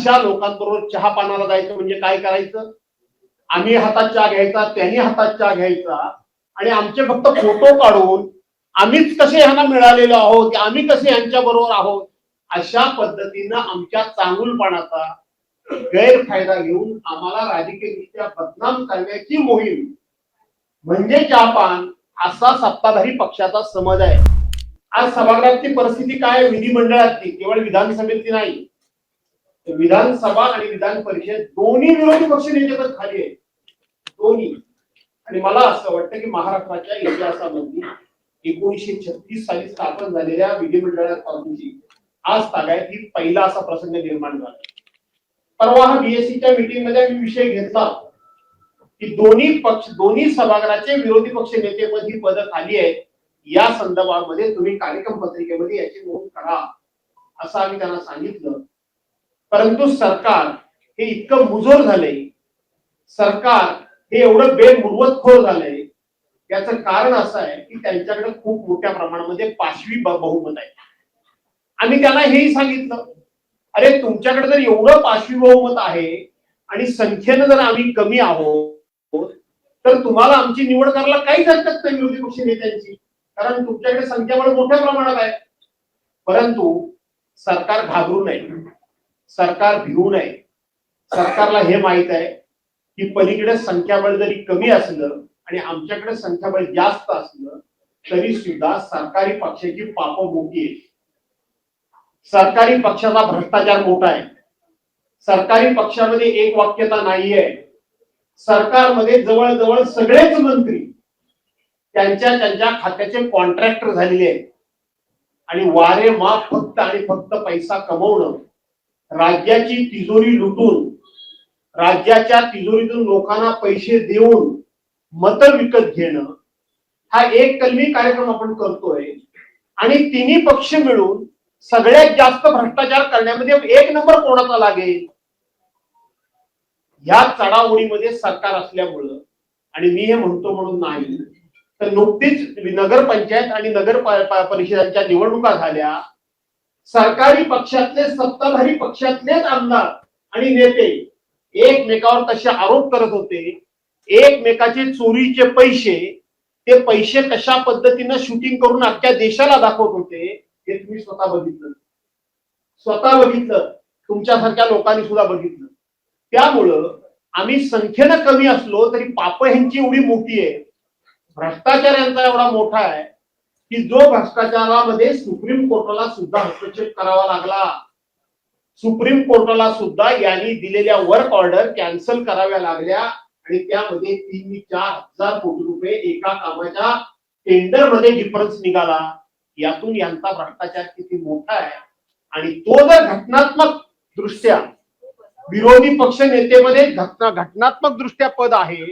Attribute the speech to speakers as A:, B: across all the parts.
A: अशा लोकांबरोबर चहा पानाला जायचं म्हणजे काय करायचं? आम्ही हातात चहा घ्यायचा त्यांनी हातात चहा घ्यायचा. आणि आमचे फक्त फोटो काढून आम्हीच कसे ह्यांना मिळालेलो आहोत आम्ही कसे यांच्या बरोबर आहोत अशा पद्धतीनं आमच्या चांगुलपणाचा गैरफायदा घेऊन आम्हाला राजकीयरित्या बदनाम करण्याची मोहीम. म्हणजे जापान असा सत्ताधारी पक्षाचा समज आहे. आज सभागृहाची परिस्थिती काय विधिमंडळातली केवळ विधानसभेतली नाही. विधानसभा आणि विधान परिषद दोन्ही विरोधी पक्ष नेते खाली आहे दोन्ही. आणि मला असं वाटतं की महाराष्ट्राच्या इतिहासामध्ये एकोणीशे छत्तीस साली स्थापन झालेल्या विधिमंडळापासूनची आज तागायत ही पहिला असा प्रसंग निर्माण झाला. परवा हा बीएससीच्या मीटिंगमध्ये मी विषय घेतला की दोन्ही पक्ष दोन्ही सभागृहाचे विरोधी पक्ष नेतेपद ही पद खाली आहेत. या संदर्भामध्ये तुम्ही कार्यक्रम पत्रिकेमध्ये याची नोंद करा. असं आम्ही त्यांना सांगितलं. परंतु सरकार हे इतकं मुजोर झालंय. सरकार हे एवढं बेमुरवतखोर झालंय. याचं कारण असं आहे की त्यांच्याकडे खूप मोठ्या प्रमाणामध्ये पाशवी बहुमत आहे. आम्ही त्यांना हेही सांगितलं अरे तुमच्याकडे जर एवढं पाशवी बहुमत आहे आणि संख्येनं जर आम्ही कमी आहोत तर तुम्हाला आमची निवड करायला काहीच हरकत नाही विरोधी पक्ष नेत्यांची. कारण तुमच्याकडे संख्याबळ मोठ्या प्रमाणात आहे. परंतु सरकार घाबरू नये. सरकार भिवू नये. सरकारला हे माहीत आहे की पलीकडे संख्याबळ जरी कमी असलं आणि आमच्याकडे संख्याबळ जास्त असलं तरी सुद्धा सरकारी पक्षाची पाप मोठी आहे सरकारी पक्षाचा भ्रष्टाचार मोठा आहे. सरकारी पक्षामध्ये एक वाक्यता नाहीये. सरकारमध्ये जवळजवळ सगळेच मंत्री त्यांच्या त्यांच्या खात्याचे कॉन्ट्रॅक्टर झालेले आहेत. आणि वारे माप फक्त आणि फक्त पैसा कमवणं राज्याची तिजोरी लुटून राज्याच्या तिजोरीतून लोकांना पैसे देऊन मत विकत घेणं हा एक कलमी कार्यक्रम आपण करतोय. आणि तिन्ही पक्ष मिळून सगळ्यात जास्त भ्रष्टाचार करण्यामध्ये एक नंबर कोणाचा लागेल या चढाओढीमध्ये सरकार असल्यामुळं आणि मी हे म्हणतो म्हणून नाही तर नुकतीच नगरपंचायत आणि नगर परिषदांच्या निवडणुका झाल्या. सरकारी पक्षातले सत्ताधारी पक्षातलेच आमदार आणि नेते एकमेकावर तसे आरोप करत होते. एकमेकाचे चोरीचे पैसे ते पैसे कशा पद्धतीनं शूटिंग करून अख्ख्या देशाला दाखवत होते हे तुम्ही स्वतः बघितलं. स्वतः बघितलं. तुमच्यासारख्या लोकांनी सुद्धा बघितलं. त्यामुळं आम्ही संख्येनं कमी असलो तरी पाप ह्यांची एवढी मोठी आहे भ्रष्टाचार यांचा एवढा मोठा आहे. की जो भ्रष्टाचारामध्ये सुप्रीम कोर्टाला सुद्धा हस्तक्षेप करावा लागला सुप्रीम कोर्टाला सुद्धा यांनी दिलेल्या वर्क ऑर्डर कॅन्सल कराव्या लागल्या आणि त्यामध्ये तीन चार हजार कोटी रुपये एका कामाच्या टेंडरमध्ये डिफरन्स निघाला. यातून यांचा भ्रष्टाचार किती मोठा आहे आणि तो जर घटनात्मक दृष्ट्या विरोधी पक्ष नेतेमध्ये घटना घटनात्मक दृष्ट्या पद आहे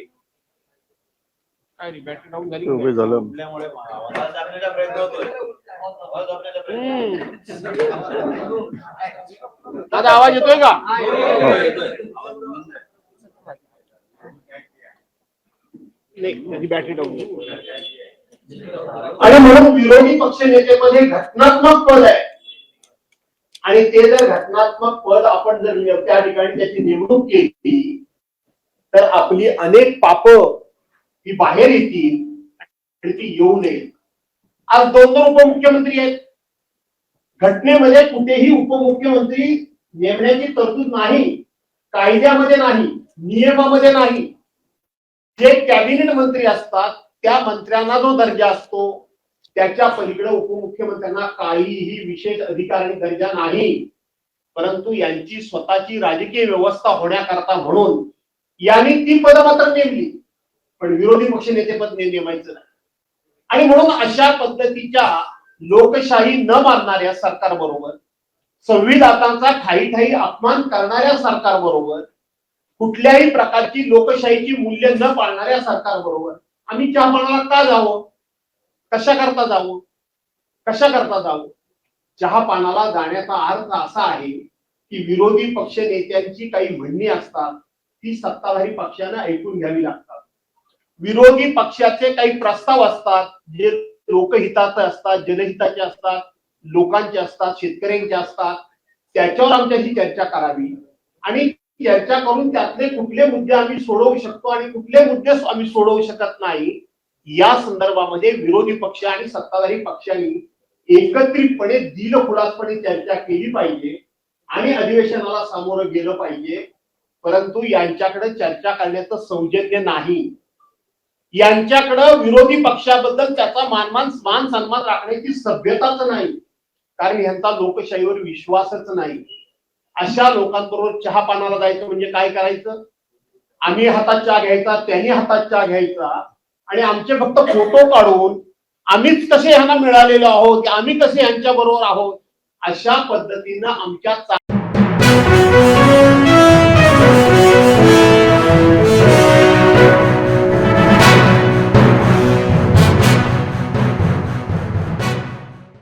A: काय रे बॅटरी डाऊन झाली
B: उभे झालं.
C: आपल्यामुळे आवाज दाबण्याचा प्रयत्न होतोय. आवाज दाबण्याचा प्रयत्न
A: हम्म. दादा आवाज येतोय का? नाही त्याची बॅटरी डाऊन आणि म्हणून विरोधी पक्ष नेतेमध्ये घटनात्मक पद आहे. आणि ते जर घटनात्मक पद आपण जर त्या ठिकाणी त्याची नेमणूक केली तर आपली अनेक पाप ती बाहेर येतील आणि ती येऊ नये. आज दोन दोन उपमुख्यमंत्री आहेत. घटनेमध्ये कुठेही उपमुख्यमंत्री नेमण्याची तरतूद नाही कायद्यामध्ये नाही नियमामध्ये नाही. जे कॅबिनेट मंत्री असतात त्या मंत्र्यांना जो दर्जा असतो त्याच्या पलीकडे उपमुख्यमंत्र्यांना काहीही विशेष अधिकार आणि दर्जा नाही. परंतु यांची स्वतःची राजकीय व्यवस्था होण्याकरता म्हणून यांनी ती पद मात्र नेमली. पण विरोधी पक्ष नेतेपद नेमायचं नाही. आणि म्हणून अशा पद्धतीच्या लोकशाही न मानणाऱ्या सरकार बरोबर संविधानाचा ठाई ठाई अपमान करणाऱ्या सरकार बरोबर कुठल्याही प्रकारची लोकशाहीची मूल्य न पाळणाऱ्या सरकार बरोबर आम्ही चहा मनाला का जावं? कशा करता जावं? कशा करता जावं? चहा पानाला जाण्याचा अर्थ असा आहे की विरोधी पक्ष नेत्यांची काही म्हणणी असतात ती सत्ताधारी पक्षांना ऐकून घ्यावी लागतात. विरोधी पक्षाचे काही प्रस्ताव असतात जे लोकहिताचे असतात जनहिताचे असतात लोकांचे असतात शेतकऱ्यांचे असतात त्याच्यावर आमच्याशी चर्चा करावी. आणि चर्चा करून त्यातले कुठले मुद्दे आम्ही सोडवू शकतो आणि कुठले मुद्दे आम्ही सोडवू शकत नाही या संदर्भामध्ये विरोधी पक्ष आणि सत्ताधारी पक्षांनी एकत्रितपणे दिलखुलासपणे चर्चा केली पाहिजे आणि अधिवेशनाला सामोरं गेलं पाहिजे. परंतु यांच्याकडे चर्चा करण्याचं सौजन्य नाही. यांच्याकडं विरोधी पक्षाबद्दल त्याचा मानमान मान सन्मान राखण्याची सभ्यताच नाही. कारण यांचा लोकशाहीवर विश्वासच नाही. अशा लोकांबरोबर चहा पानाला जायचं म्हणजे काय करायचं? आम्ही हातात चहा घ्यायचा त्यांनी हातात चहा घ्यायचा. आणि आमचे फक्त फोटो काढून आम्हीच कसे ह्यांना मिळालेलो आहोत आम्ही कसे यांच्या बरोबर आहोत अशा पद्धतीनं आमच्या चा-